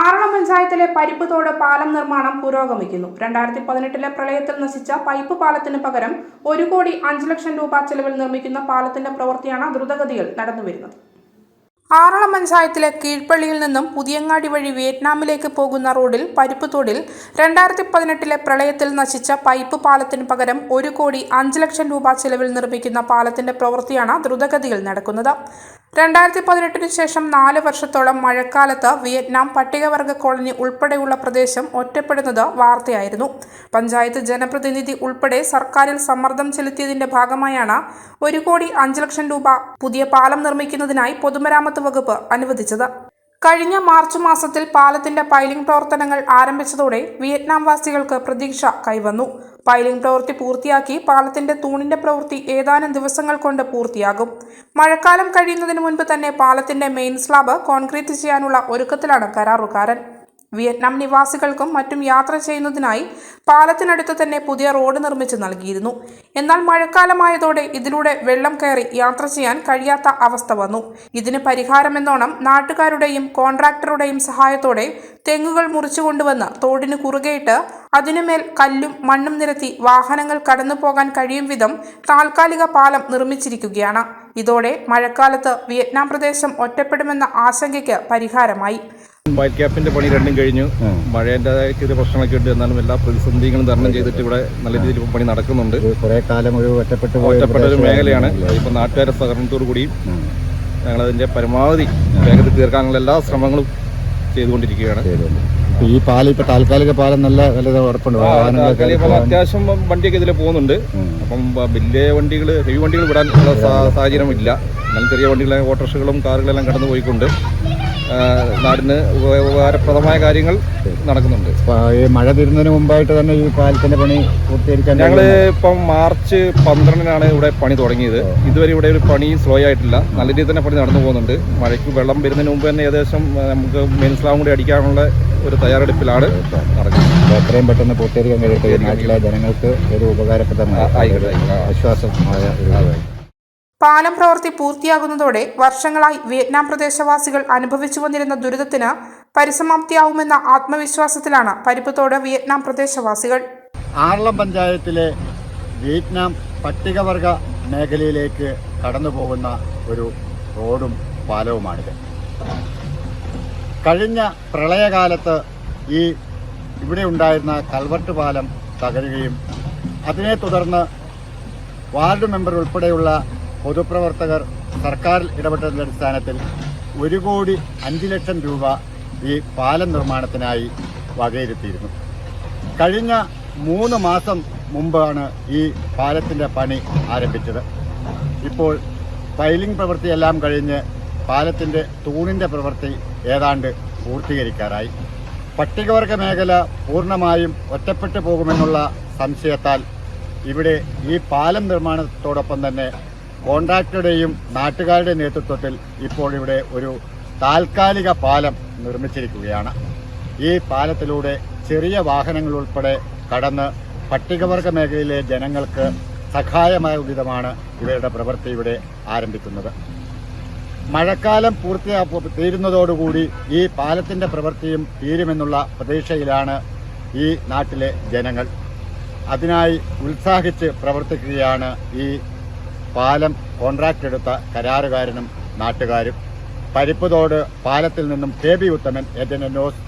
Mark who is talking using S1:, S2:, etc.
S1: ആറളം പഞ്ചായത്തിലെ പരിപ്പ് പരിപ്പുതോട് പാലം നിർമ്മാണം പുരോഗമിക്കുന്നു. രണ്ടായിരത്തി പതിനെട്ടിലെ പ്രളയത്തിൽ നശിച്ച പൈപ്പ് പാലത്തിന് പകരം ഒരു കോടി അഞ്ച് ലക്ഷം രൂപ ചെലവിൽ നിർമ്മിക്കുന്ന പാലത്തിന്റെ പ്രവൃത്തിയാണ് ദ്രുതഗതിയിൽ നടന്നുവരുന്നത്. ആറളം പഞ്ചായത്തിലെ കീഴ്പള്ളിയിൽ നിന്നും പുതിയങ്ങാടി വഴി വിയറ്റ്നാമിലേക്ക് പോകുന്ന റോഡിൽ പരിപ്പ് തോടിൽ രണ്ടായിരത്തി പതിനെട്ടിലെ പ്രളയത്തിൽ നശിച്ച പൈപ്പ് പാലത്തിന് പകരം ഒരു കോടി അഞ്ച് ലക്ഷം രൂപ ചെലവിൽ നിർമ്മിക്കുന്ന പാലത്തിന്റെ പ്രവൃത്തിയാണ് ദ്രുതഗതിയിൽ നടക്കുന്നത്. രണ്ടായിരത്തി പതിനെട്ടിന് ശേഷം നാല് വർഷത്തോളം മഴക്കാലത്ത് വിയറ്റ്നാം പട്ടികവർഗ കോളനി ഉൾപ്പെടെയുള്ള പ്രദേശം ഒറ്റപ്പെടുന്നത് വാർത്തയായിരുന്നു. പഞ്ചായത്ത് ജനപ്രതിനിധി ഉൾപ്പെടെ സർക്കാരിൽ സമ്മർദ്ദം ചെലുത്തിയതിന്റെ ഭാഗമായാണ് ഒരു കോടി അഞ്ച് ലക്ഷം രൂപ പുതിയ പാലം നിർമ്മിക്കുന്നതിനായി പൊതുമരാമത്ത് വകുപ്പ് അനുവദിച്ചത്. കഴിഞ്ഞ മാർച്ച് മാസത്തിൽ പാലത്തിന്റെ പൈലിംഗ് പ്രവർത്തനങ്ങൾ ആരംഭിച്ചതോടെ വിയറ്റ്നാം വാസികൾക്ക് പ്രതീക്ഷ കൈവന്നു. പൈലിംഗ് പ്രവൃത്തി പൂർത്തിയാക്കി പാലത്തിന്റെ തൂണിന്റെ പ്രവൃത്തി ഏതാനും ദിവസങ്ങൾ കൊണ്ട് പൂർത്തിയാകും. മഴക്കാലം കഴിയുന്നതിന് മുൻപ് തന്നെ പാലത്തിന്റെ മെയിൻ സ്ലാബ് കോൺക്രീറ്റ് ചെയ്യാനുള്ള ഒരുക്കത്തിലാണ് കരാറുകാരൻ. വിയറ്റ്നാം നിവാസികൾക്കും മറ്റും യാത്ര ചെയ്യുന്നതിനായി പാലത്തിനടുത്ത് തന്നെ പുതിയ റോഡ് നിർമ്മിച്ച് നൽകിയിരുന്നു. എന്നാൽ മഴക്കാലമായതോടെ ഇതിലൂടെ വെള്ളം കയറി യാത്ര ചെയ്യാൻ കഴിയാത്ത അവസ്ഥ വന്നു. ഇതിന് പരിഹാരമെന്നോണം നാട്ടുകാരുടെയും കോൺട്രാക്ടറുടെയും സഹായത്തോടെ തെങ്ങുകൾ മുറിച്ചു കൊണ്ടുവന്ന് തോടിന് കുറുകെയിട്ട് അതിനുമേൽ കല്ലും മണ്ണും നിരത്തി വാഹനങ്ങൾ കടന്നു പോകാൻ കഴിയും വിധം താൽക്കാലിക പാലം നിർമ്മിച്ചിരിക്കുകയാണ്. ഇതോടെ മഴക്കാലത്ത് വിയറ്റ്നാം പ്രദേശം ഒറ്റപ്പെടുമെന്ന ആശങ്കയ്ക്ക് പരിഹാരമായി.
S2: വൈറ്റ് ക്യാപ്പിന്റെ പണി രണ്ടും കഴിഞ്ഞു. മഴേന്റെതായ ചെറിയ പ്രശ്നങ്ങളൊക്കെ ഉണ്ട്. എന്നാലും എല്ലാ പ്രതിസന്ധികളും തരണം ചെയ്തിട്ട് ഇവിടെ നല്ല രീതിയിൽ ഇപ്പം പണി നടക്കുന്നുണ്ട്.
S3: കുറെ കാലം ഒരു ഒറ്റപ്പെട്ട
S2: ഒറ്റപ്പെട്ട ഒരു. മേഖലയാണ്. ഇപ്പൊ നാട്ടുകാരുടെ സഹകരണത്തോടു കൂടിയും ഞങ്ങളതിന്റെ പരമാവധി വേഗത്തിൽ തീർക്കാനുള്ള എല്ലാ ശ്രമങ്ങളും ചെയ്തുകൊണ്ടിരിക്കുകയാണ്.
S3: ഈ പാലം ഇപ്പൊ താൽക്കാലിക പാലം നല്ല നല്ല ഉറപ്പുണ്ട്.
S2: അത്യാവശ്യം വണ്ടിയൊക്കെ ഇതിൽ പോകുന്നുണ്ട്. അപ്പം വലിയ വണ്ടികൾ ഹെവി വണ്ടികൾ വിടാനുള്ള സാഹചര്യം ഇല്ല എന്നാലും ചെറിയ വണ്ടികളെ ഓട്ടോറിക്ഷകളും കാറുകളെല്ലാം കടന്നു പോയിക്കൊണ്ട് നാടിന് ഉപ- ഉപകാരപ്രദമായ കാര്യങ്ങൾ നടക്കുന്നുണ്ട്.
S3: ഈ മഴ തീരുന്നതിന് മുമ്പായിട്ട് തന്നെ ഈ പാലത്തിന്റെ പണി പൂർത്തീകരിക്കാൻ
S2: ഞങ്ങൾ ഇപ്പം മാർച്ച് പന്ത്രണ്ടിനാണ് ഇവിടെ പണി തുടങ്ങിയത്. ഇതുവരെ ഇവിടെ ഒരു പണി സ്ലോ ആയിട്ടില്ല. നല്ല രീതിയിൽ തന്നെ പണി നടന്നു പോകുന്നുണ്ട്. മഴയ്ക്ക് വെള്ളം വരുന്നതിന് മുമ്പ് തന്നെ ഏകദേശം നമുക്ക് മെയിൻ സ്ലാബും കൂടി അടിക്കാനുള്ള ഒരു തയ്യാറെടുപ്പിലാണ് നടക്കുന്നത്.
S3: എത്രയും പെട്ടെന്ന് പൂർത്തീകരിക്കാൻ കഴിയട്ടെ. നാട്ടിലെ ജനങ്ങൾക്ക് ഒരു ഉപകാരപ്രദമായ. ആശ്വാസമായ ഒരു.
S1: പാലം പ്രവൃത്തി പൂർത്തിയാകുന്നതോടെ വർഷങ്ങളായി വിയറ്റ്നാം പ്രദേശവാസികൾ അനുഭവിച്ചു വന്നിരുന്ന ദുരിതത്തിന് പരിസമാപ്തിയാവുമെന്ന ആത്മവിശ്വാസത്തിലാണ് പരിപ്പത്തോട് വിയറ്റ്നാം പ്രദേശവാസികൾ.
S3: ആറളം പഞ്ചായത്തിലെ വിയറ്റ്നാം പട്ടികവർഗ മേഖലയിലേക്ക് കടന്നു പോകുന്ന ഒരു റോഡും പാലവുമാണിത്. കഴിഞ്ഞ പ്രളയകാലത്ത് ഈ ഇവിടെ ഉണ്ടായിരുന്ന കൽവർട്ട് പാലം തകരുകയും അതിനെ തുടർന്ന് വാർഡ് മെമ്പർ ഉൾപ്പെടെയുള്ള പൊതുപ്രവർത്തകർ സർക്കാർ ഇടപെട്ടതിന്റെ അടിസ്ഥാനത്തിൽ ഒരു കോടി അഞ്ച് ലക്ഷം രൂപ ഈ പാലം നിർമ്മാണത്തിനായി വകയിരുത്തിയിരുന്നു. കഴിഞ്ഞ മൂന്ന് മാസം മുമ്പാണ് ഈ പാലത്തിന്റെ പണി ആരംഭിച്ചത്. ഇപ്പോൾ പൈലിംഗ് പ്രവൃത്തിയെല്ലാം കഴിഞ്ഞ് പാലത്തിന്റെ തൂണിന്റെ പ്രവൃത്തി ഏതാണ്ട് പൂർത്തീകരിക്കാറായി. പട്ടികവർഗ മേഖല പൂർണമായും ഒറ്റപ്പെട്ടു പോകുമെന്നുള്ള സംശയത്താൽ ഇവിടെ ഈ പാലം നിർമ്മാണത്തോടൊപ്പം തന്നെ കോൺട്രാക്ടറുടെയും നാട്ടുകാരുടെ നേതൃത്വത്തിൽ ഇപ്പോൾ ഇവിടെ ഒരു താൽക്കാലിക പാലം നിർമ്മിച്ചിരിക്കുകയാണ്. ഈ പാലത്തിലൂടെ ചെറിയ വാഹനങ്ങൾ ഉൾപ്പെടെ കടന്ന് പട്ടികവർഗ മേഖലയിലെ ജനങ്ങൾക്ക് സഹായമായ വിധമാണ് ഇവരുടെ പ്രവൃത്തി ഇവിടെ ആരംഭിക്കുന്നത്. മഴക്കാലം പൂർത്തിയാ തീരുന്നതോടുകൂടി ഈ പാലത്തിന്റെ പ്രവൃത്തിയും തീരുമെന്നുള്ള പ്രതീക്ഷയിലാണ് ഈ നാട്ടിലെ ജനങ്ങൾ. അതിനായി ഉത്സാഹിച്ച് പ്രവർത്തിക്കുകയാണ് ഈ പാലം കോൺട്രാക്ട് എടുത്ത കരാറുകാരനും നാട്ടുകാരും. പരിപ്പുതോട് പാലത്തിൽ നിന്നും കെ. ബി. ഉത്തമൻ ന്യൂസ്